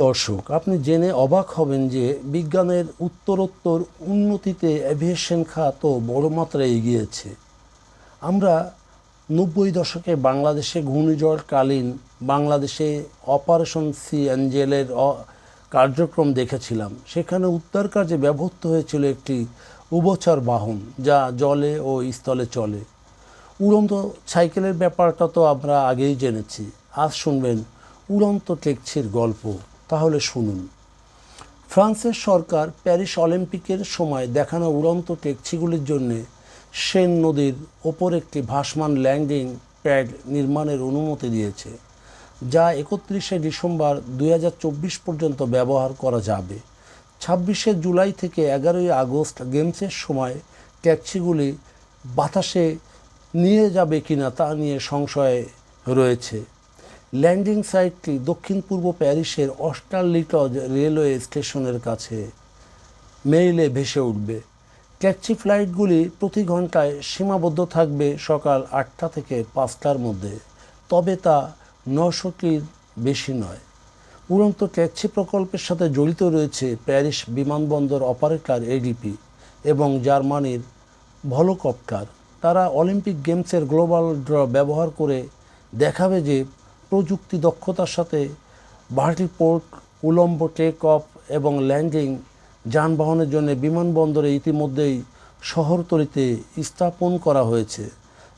দর্শক, আপনি জেনে অবাক হবেন যে বিজ্ঞানের উত্তরোত্তর উন্নতিতে অ্যাভিয়েশন খাতও বড় মাত্রায় এগিয়েছে। আমরা নব্বই দশকে বাংলাদেশে ঘূর্ণিঝড়কালীন বাংলাদেশে অপারেশন সি অ্যাঞ্জেলের কার্যক্রম দেখেছিলাম। সেখানে উদ্ধার কার্যে ব্যবহৃত হয়েছিল একটি উভচর বাহন যা জলে ও স্থলে চলে। উড়ন্ত সাইকেলের ব্যাপারটা তো আমরা আগেই জেনেছি। আজ শুনবেন উড়ন্ত টেকছির গল্প। তাহলে শুনুন। ফ্রান্সের সরকার প্যারিস অলিম্পিকের সময় দেখানো উড়ন্ত টেকছিগুলির জন্য সেন নদীর ওপর একটি ভাসমান ল্যান্ডিং প্যাড নির্মাণের অনুমতি দিয়েছে, যা একত্রিশে ডিসেম্বর দু হাজার চব্বিশ পর্যন্ত ব্যবহার করা যাবে। ছাব্বিশে জুলাই থেকে এগারোই আগস্ট গেমসের সময় ট্যাক্সিগুলি বাতাসে নিয়ে যাবে কিনা তা নিয়ে সংশয় রয়েছে। ল্যান্ডিং সাইটটি দক্ষিণ পূর্ব প্যারিসের অস্টারলিটজ রেলওয়ে স্টেশনের কাছে। মেইলে ভেসে উঠবে। ট্যাক্সি ফ্লাইটগুলি প্রতি ঘন্টায় সীমাবদ্ধ থাকবে সকাল আটটা থেকে পাঁচটার মধ্যে। তবে তা নশোটির বেশি নয়। উড়ন্ত ট্যাক্সি প্রকল্পের সাথে জড়িত রয়েছে প্যারিস বিমানবন্দর অপারেটর এডিপি এবং জার্মানির ভলোকপ্টার। তারা অলিম্পিক গেমসের গ্লোবাল ড্র ব্যবহার করে দেখাবে যে প্রযুক্তি দক্ষতার সাথে ভার্টিপোর্ট উলম্ব টেক অফ এবং ল্যান্ডিং যানবাহনের জন্য বিমানবন্দরে ইতিমধ্যেই শহরতলিতে স্থাপন করা হয়েছে,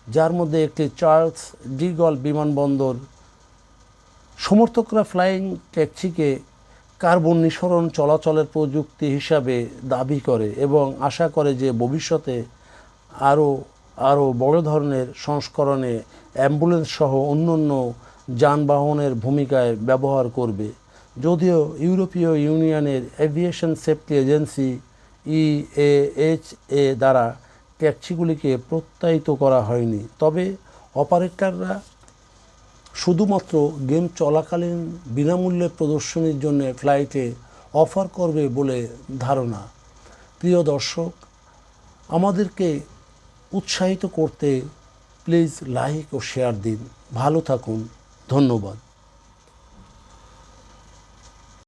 যার মধ্যে একটি চার্লস ডিগল বিমানবন্দর। সমর্থকরা ফ্লাইং ট্যাক্সিকে কার্বন নিঃসরণ চলাচলের প্রযুক্তি হিসাবে দাবি করে এবং আশা করে যে ভবিষ্যতে আরও আরও বড় ধরনের সংস্করণে অ্যাম্বুলেন্স সহ অন্যান্য যানবাহনের ভূমিকায় ব্যবহার করবে। যদিও ইউরোপীয় ইউনিয়নের এভিয়েশন সেফটি এজেন্সি ইএএইচ এ দ্বারা ট্যাক্সিগুলিকে প্রত্যায়িত করা হয়নি। তবে অপারেটররা শুধুমাত্র গেম চলাকালীন বিনামূল্যে প্রদর্শনীর জন্য ফ্লাইটে অফার করবে বলে ধারণা। প্রিয় দর্শক, আমাদেরকে উৎসাহিত করতে প্লিজ লাইক ও শেয়ার দিন। ভালো থাকুন। ধন্যবাদ